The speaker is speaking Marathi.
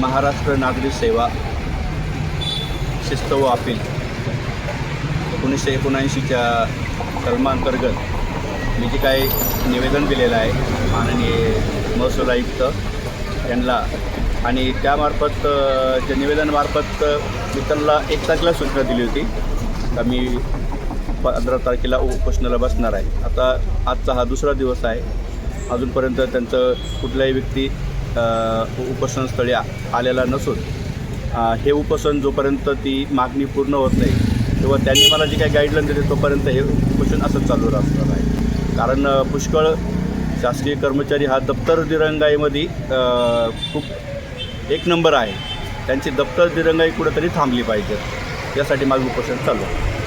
महाराष्ट्र नागरी सेवा शिस्त व अपील एकोणीसशे एकोणऐंशीच्या कलमांतर्गत मी जे काही निवेदन दिलेलं आहे माननीय महसूल आयुक्त यांना आणि त्यामार्फत त्या निवेदनामार्फत मी त्यांना एक तारखेला सूचना दिली होती. का मी पंधरा तारखेला उपोषणाला बसणार आहे. आता आजचा हा दुसरा दिवस आहे. अजूनपर्यंत त्यांचं कुठल्याही व्यक्ती उपोषणस्थळी आलेला नसून हे उपोषण जोपर्यंत ती मागणी पूर्ण होत नाही किंवा त्यांनी मला जी काही गाईडलाईन दिली तोपर्यंत हे उपोषण असंच चालू राहणार आहे. कारण पुष्कळ शासकीय कर्मचारी हा दप्तर दिरंगाईमध्ये खूप एक नंबर आहे. त्यांची दप्तर दिरंगाई कुठेतरी थांबली पाहिजे. यासाठी माझं उपोषण चालू आहे.